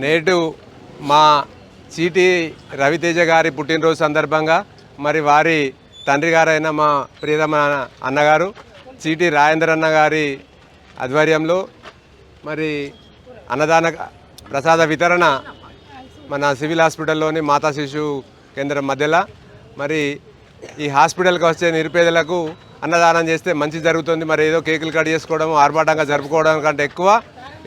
నేడు మా చీటి రవితేజ గారి పుట్టినరోజు సందర్భంగా మరి వారి తండ్రి గారైన మా ప్రియతమ అన్నగారు చీటి రాజేంద్ర అన్న గారి ఆధ్వర్యంలో మరి అన్నదాన ప్రసాద వితరణ మన సివిల్ హాస్పిటల్లోని మాతా శిశు కేంద్రం మధ్యలో. మరి ఈ హాస్పిటల్కి వచ్చే నిరుపేదలకు అన్నదానం చేస్తే మంచి జరుగుతుంది. మరి ఏదో కేకులు కట్ చేసుకోవడం ఆర్భాటంగా జరుపుకోవడం కంటే ఎక్కువ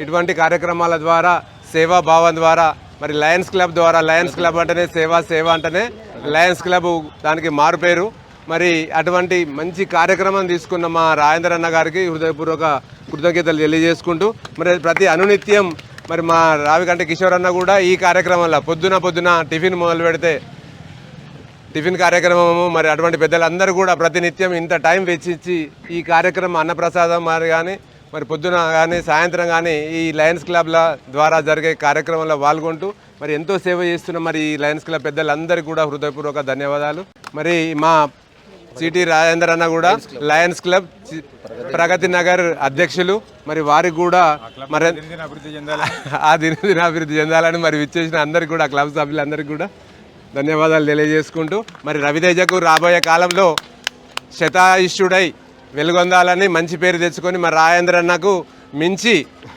ఇటువంటి కార్యక్రమాల ద్వారా సేవా భావం ద్వారా మరి లయన్స్ క్లబ్ ద్వారా లయన్స్ క్లబ్ అంటేనే సేవా సేవ అంటేనే లయన్స్ క్లబ్ దానికి మారు పేరు. మరి అటువంటి మంచి కార్యక్రమం తీసుకున్న మా రాజేంద్ర అన్న గారికి హృదయపూర్వక కృతజ్ఞతలు తెలియజేసుకుంటూ మరి ప్రతి అనునిత్యం మరి మా రావికంట కిషోర్ అన్న కూడా ఈ కార్యక్రమంలో పొద్దున పొద్దున టిఫిన్ మొదలు పెడితే టిఫిన్ కార్యక్రమము మరి అటువంటి పెద్దలందరూ కూడా ప్రతినిత్యం ఇంత టైం వెచ్చించి ఈ కార్యక్రమం అన్నప్రసాదం మరి కానీ మరి పొద్దున కానీ సాయంత్రం కానీ ఈ లయన్స్ క్లబ్ల ద్వారా జరిగే కార్యక్రమంలో పాల్గొంటూ మరి ఎంతో సేవ చేస్తున్న మరి ఈ లయన్స్ క్లబ్ పెద్దలందరికీ కూడా హృదయపూర్వక ధన్యవాదాలు. మరి మా సిటీ రాజేంద్ర అన్న కూడా లయన్స్ క్లబ్ ప్రగతి నగర్ అధ్యక్షులు. మరి వారికి కూడా మరి ఆ దినదిన అభివృద్ధి చెందాలని మరి విచ్చేసిన అందరికి కూడా క్లబ్ సభ్యులందరికీ కూడా ధన్యవాదాలు తెలియజేసుకుంటూ. మరి రవితేజకు రాబోయే కాలంలో శతాయుష్యుడై వెలుగొందాలని మంచి పేరు తెచ్చుకొని మరి రాజేంద్ర అన్నకు మించి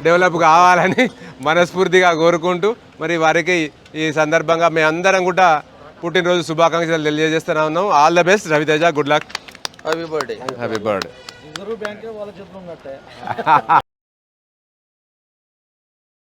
డెవలప్ కావాలని మనస్ఫూర్తిగా కోరుకుంటూ మరి వారికి ఈ సందర్భంగా మేమందరం కూడా పుట్టినరోజు శుభాకాంక్షలు తెలియజేస్తూనే ఉన్నాం. All the best Raviteja. Good luck happy birthday happy birthday reserve బ్యాంకే వాళ్ళ చేతిలో ఉన్నట్టే